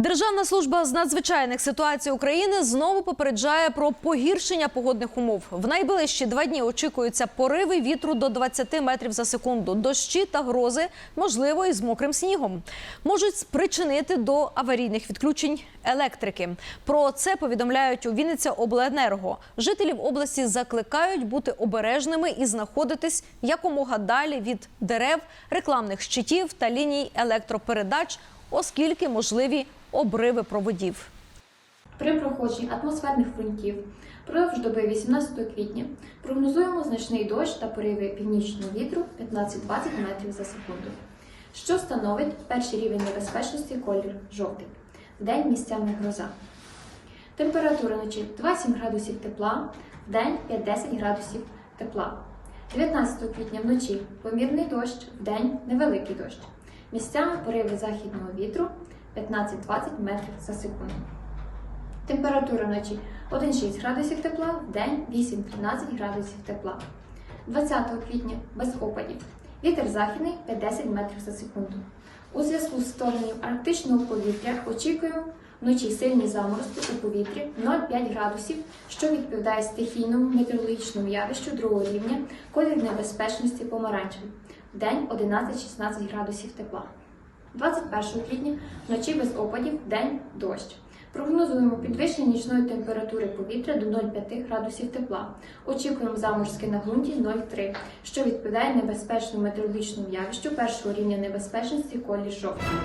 Державна служба з надзвичайних ситуацій України знову попереджає про погіршення погодних умов. В найближчі два дні очікуються пориви вітру до 20 метрів за секунду. Дощі та грози, можливо, із мокрим снігом, можуть спричинити до аварійних відключень електрики. Про це повідомляють у Вінниця Обленерго. Жителів області закликають бути обережними і знаходитись якомога далі від дерев, рекламних щитів та ліній електропередач, оскільки можливі обриви проводів. При проходженні атмосферних фронтів впродовж доби 18 квітня прогнозуємо значний дощ та пориви північного вітру 15-20 метрів за секунду, що становить перший рівень небезпечності колір жовтий. Вдень місцями гроза. Температура вночі 2-7 градусів тепла, вдень 5-10 градусів тепла. 19 квітня вночі помірний дощ, вдень невеликий дощ. Місцями пориви західного вітру 15-20 метрів за секунду. Температура вночі 1,6 градусів тепла, в день 8-13 градусів тепла. 20 квітня без опадів. Вітер західний 5-10 метрів за секунду. У зв'язку з вторгненням арктичного повітря очікуємо вночі сильні заморозки у повітрі 0,5 градусів, що відповідає стихійному метеорологічному явищу другого рівня, колір небезпечності помаранчевий. День 11-16 градусів тепла. 21 квітня вночі без опадів, день дощ. Прогнозуємо підвищення нічної температури повітря до 0,5 градусів тепла. Очікуємо заморозки на ґрунті 0,3, що відповідає небезпечному метеорологічному явищу першого рівня небезпечності колір жовтий.